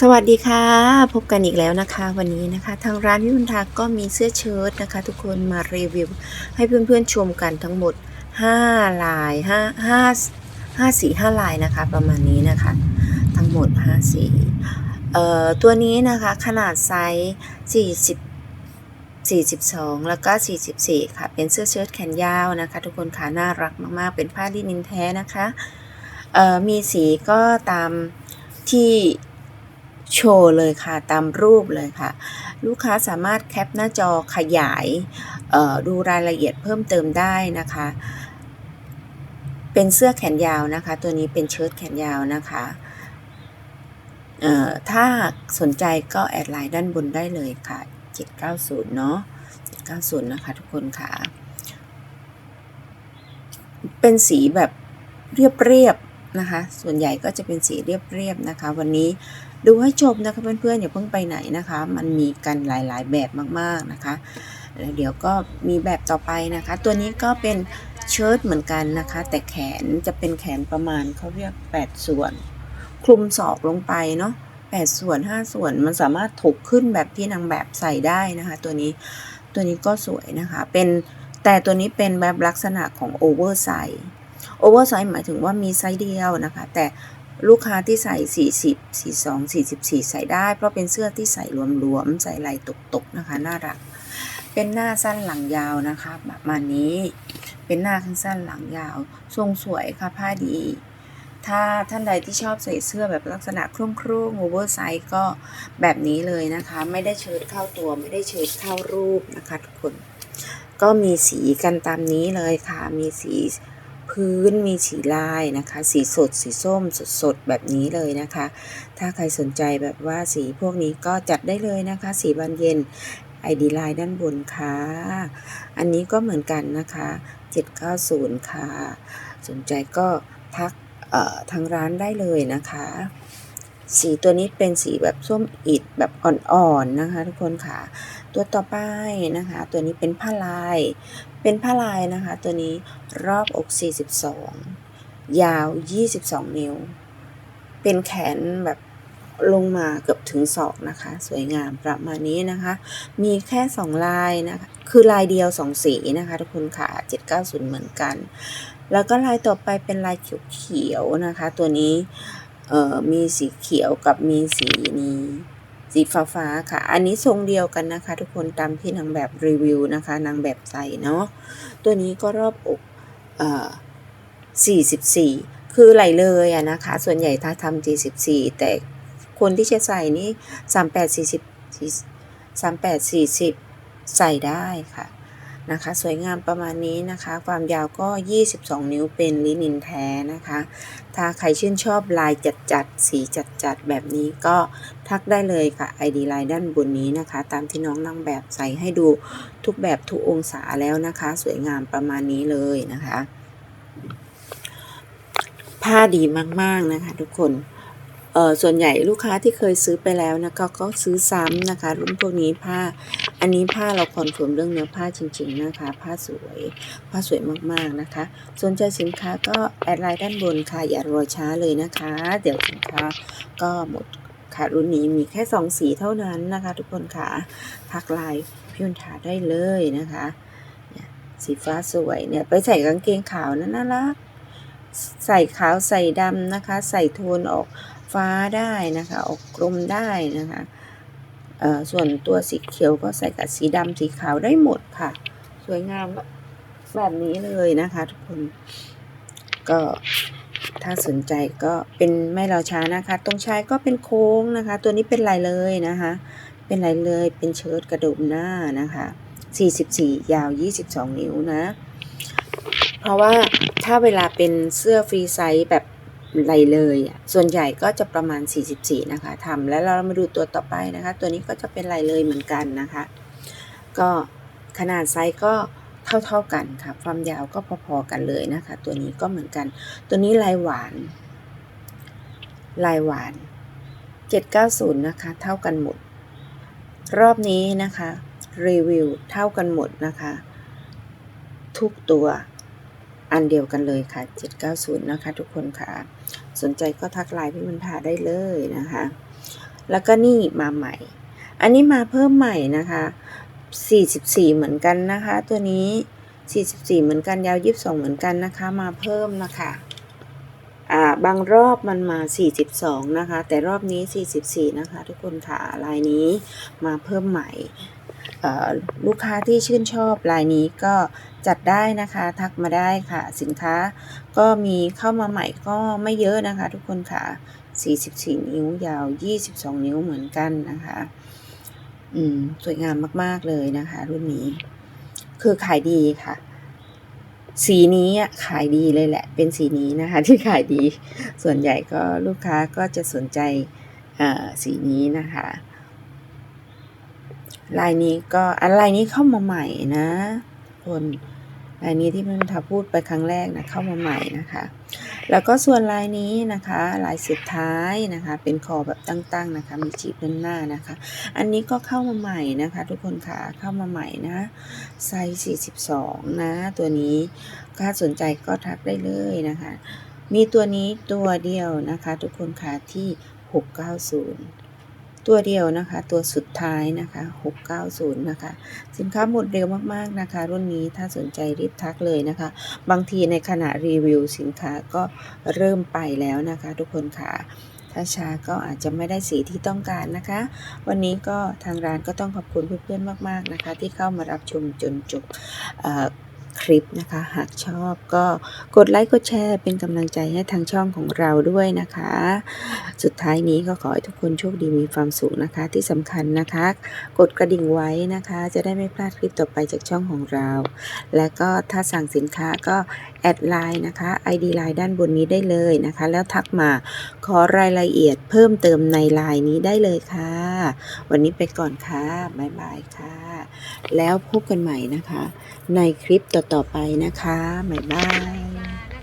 สวัสดีค่ะ พบกันอีกแล้วนะคะ วันนี้นะคะ ทางร้านวิวันทาก็มีเสื้อเชิ้ตนะคะ ทุกคนมารีวิว ให้เพื่อนๆชมกันทั้งหมด 5 ลาย5 5 5สี5ลายนะคะ ประมาณนี้นะคะ ทั้งหมด 5 สีเอ่อตัวนี้นะคะขนาดไซส์40 42 แล้วก็ 44 ค่ะ เป็นเสื้อเชิ้ตแขนยาวนะคะ ทุกคนค่ะน่ารักมากๆ เป็นผ้าลินินแท้นะคะเอ่อมีสีก็ตามที่ โชว์เลยค่ะตามรูปเลยค่ะ ลูกค้าสามารถแคปหน้าจอขยายดูรายละเอียดเพิ่มเติมได้นะคะ เป็นเสื้อแขนยาวนะคะ ตัวนี้เป็นเชิ้ตแขนยาวนะคะถ้าสนใจก็แอดไลน์ด้านบนได้เลยค่ะ 790 เนาะ790 นะคะทุกคนค่ะ เป็นสีแบบเรียบๆ นะคะ ส่วนใหญ่ก็จะเป็นสีเรียบๆนะคะ วันนี้ดูให้จบนะคะเพื่อนๆอย่าเพิ่งไปไหนนะคะ มันมีกันหลายๆแบบมากๆนะคะแล้วเดี๋ยวก็มีแบบต่อไปนะคะ ตัวนี้ก็เป็นเชิ้ตเหมือนกันนะคะ แต่แขนจะเป็นแขนประมาณเขาเรียก 8 ส่วน คลุมศอกลงไปเนาะ8ส่วน 5 ส่วนมันสามารถถกขึ้นแบบที่นางแบบใส่ได้นะคะ ตัวนี้ตัวนี้ก็สวยนะคะเป็นแต่ตัวนี้เป็นแบบลักษณะของโอเวอร์ไซส์ โอเวอร์ไซส์หมายถึงว่ามีไซส์เดียวนะคะ แต่ลูกค้าที่ใส่40 42 44 ใส่ได้ เพราะเป็นเสื้อที่ใส่รวมๆ ใส่ลายตกๆนะคะ น่ารัก เป็นหน้าสั้นหลังยาวนะคะประมาณนี้ เป็นหน้าข้างสั้นหลังยาว ทรงสวยค่ะ ผ้าดี ถ้าท่านใดที่ชอบใส่เสื้อแบบลักษณะโคร่งๆโอเวอร์ไซส์ก็แบบนี้เลยนะคะ ไม่ได้เชิ้ตเข้าตัว ไม่ได้เชิ้ตเข้ารูปนะคะทุกคน ก็มีสีกันตามนี้เลยค่ะ มีสี พื้นมีสีลายนะคะ สีสดสีส้มสดๆแบบนี้เลยนะคะ ถ้าใครสนใจแบบว่าสีพวกนี้ก็จัดได้เลยนะคะ สีบานเย็น ID ไลน์ด้านบนค่ะ อันนี้ก็เหมือนกันนะคะ 790 ค่ะ สนใจก็ทักทางร้านได้เลยนะคะ สีตัวนี้เป็นสีแบบส้มอิดแบบอ่อนๆนะคะ ทุกคนค่ะ ตัวต่อไปนะคะ ตัวนี้เป็นผ้าลาย เป็นผ้าลายนะคะ ตัวนี้รอบอก 42 ยาว 22 นิ้ว เป็นแขนแบบลงมาเกือบถึงศอกนะคะ สวยงามประมาณนี้นะคะ มีแค่2ลายนะคะ คือลายเดียว2สีนะคะทุกคนค่ะ 790 เหมือนกัน แล้วก็ลายต่อไปเป็นลายเขียวๆนะคะ ตัวนี้มีสีเขียวกับมีสีนี้ สีฟ้าฟ้าค่ะ อันนี้ทรงเดียวกันนะคะ ทุกคนตามที่นางแบบรีวิวนะคะ นางแบบใส่เนาะ ตัวนี้ก็รอบอกเอ่อ44 คือไหลเลยอะนะคะ ส่วนใหญ่ถ้าทำ44 แต่คนที่จะใส่นี่38 40 38 40 ใส่ได้ค่ะ นะคะ สวยงามประมาณนี้นะคะ ความยาวก็ 22 นิ้วเป็นลินินแท้นะคะ ถ้าใครชื่นชอบลายจัดๆ สีจัดๆ แบบนี้ก็ทักได้เลยค่ะ ID ไลน์ด้านบนนี้นะคะ ตามที่น้องนางแบบใส่ให้ดูทุกแบบทุกองศาแล้วนะคะ สวยงามประมาณนี้เลยนะคะ ผ้าดีมากๆนะคะทุกคน เออส่วนใหญ่ลูกค้าที่เคยซื้อไปแล้วนะคะก็ซื้อซ้ำนะคะ รุ่นพวกนี้ผ้า อันนี้ผ้าเราคอนเฟิร์มเรื่องเนื้อผ้าจริง ๆนะคะ ผ้าสวยผ้าสวยมากๆนะคะ สนใจสินค้าก็แอดไลน์ด้านบนค่ะอย่ารอช้าเลยนะคะ เดี๋ยวสินค้าก็หมดค่ะรุ่นนี้มีแค่สองสีเท่านั้นนะคะ ทุกคนค่ะทักไลน์พิมพ์ถาได้เลยนะคะเนี่ยสีฟ้าสวยเนี่ยไปใส่กางเกงขาวนั่นน่ารักใส่ขาวใส่ดำนะคะ ใส่โทนออก ฟ้าได้นะคะ ออกกลมได้นะคะส่วนตัวสีเขียวก็ใส่กับสีดำสีขาวได้หมดค่ะ สวยงามแบบนี้เลยนะคะ ทุกคน ก็ถ้าสนใจก็เป็นไม่รอช้านะคะ ตรงชายก็เป็นโค้งนะคะ ตัวนี้เป็นลายเลยนะคะ เป็นลายเลยเป็นเชิ้ตกระดุมหน้านะคะ 44 ยาว 22 นิ้วนะ เพราะว่าถ้าเวลาเป็นเสื้อฟรีไซส์แบบ ไหลเลยส่วนใหญ่ก็จะประมาณ 44 นะคะทำแล้วเรามาดูตัวต่อไปนะคะ ตัวนี้ก็จะเป็นไหลเลยเหมือนกันนะคะ ก็ขนาดไซส์ก็เท่า ๆกันค่ะ ความยาวก็พอๆกันเลยนะคะ ตัวนี้ก็เหมือนกัน ตัวนี้ลายหวาน ลายหวาน 790 นะคะ เท่ากันหมด รอบนี้นะคะ รีวิวเท่ากันหมดนะคะ ทุกตัว อันเดียวกันเลยค่ะ 790 นะคะ ทุกคนค่ะ สนใจก็ทักไลน์พี่มันทาได้เลยนะคะ แล้วก็นี่มาใหม่ อันนี้มาเพิ่มใหม่นะคะ 44 เหมือนกันนะคะ ตัวนี้ 44 เหมือนกันยาว 22 เหมือนกันนะคะ มาเพิ่มนะคะอ่าบางรอบมันมา 42 นะคะ แต่รอบนี้ 44 นะคะ ทุกคนค่ะลายนี้มาเพิ่มใหม่ ลูกค้าที่ชื่นชอบลายนี้ก็จัดได้นะคะ ทักมาได้ค่ะ สินค้าก็มีเข้ามาใหม่ก็ไม่เยอะนะคะ ทุกคนค่ะ 44 นิ้วยาว 22 นิ้วเหมือนกันนะคะ อืม สวยงามมาก ๆ เลยนะคะ รุ่นนี้ คือขายดีค่ะ สีนี้ขายดีเลยแหละ เป็นสีนี้นะคะ ที่ขายดี ส่วนใหญ่ก็ลูกค้าก็จะสนใจสีนี้นะคะ ลายนี้ก็อันลายนี้เข้ามาใหม่นะคนลายนี้ที่มันทาพูดไปครั้งแรกนะเข้ามาใหม่นะคะ แล้วก็ส่วนลายนี้นะคะลายสุดท้ายนะคะ เป็นคอแบบตั้งๆนะคะ มีจีบด้านหน้านะคะ อันนี้ก็เข้ามาใหม่นะคะ ทุกคนค่ะเข้ามาใหม่นะไซส์42 นะ ตัวนี้ถ้าสนใจก็ทักได้เลยนะคะ มีตัวนี้ตัวเดียวนะคะ ทุกคนค่ะที่ 690 ตัวเดียวนะคะ ตัวสุดท้ายนะคะ 690 นะคะ สินค้าหมดเร็วมากๆนะคะ รุ่นนี้ถ้าสนใจรีบทักเลยนะคะ บางทีในขณะรีวิวสินค้าก็เริ่มไปแล้วนะคะ ทุกคนค่ะถ้าช้าก็อาจจะไม่ได้สีที่ต้องการนะคะ วันนี้ก็ทางร้านก็ต้องขอบคุณเพื่อนๆมาก ๆนะคะ ที่เข้ามารับชมจนจบอ่อ คลิปนะคะ หากชอบก็กดไลค์กดแชร์เป็นกำลังใจให้ทางช่องของเราด้วยนะคะ สุดท้ายนี้ก็ขอให้ทุกคนโชคดีมีความสุขนะคะ ที่สำคัญนะคะ กดกระดิ่งไว้นะคะ จะได้ไม่พลาดคลิปต่อไปจากช่องของเรา และก็ถ้าสั่งสินค้าก็ แอดไลน์นะคะ ID ไลน์ด้านบนนี้ได้เลยนะคะ แล้วทักมาขอรายละเอียดเพิ่มเติมในไลน์นี้ได้เลยค่ะ วันนี้ไปก่อนค่ะบ๊ายบายค่ะ แล้วพบกันใหม่นะคะ ในคลิปต่อๆไปนะคะบ๊ายบาย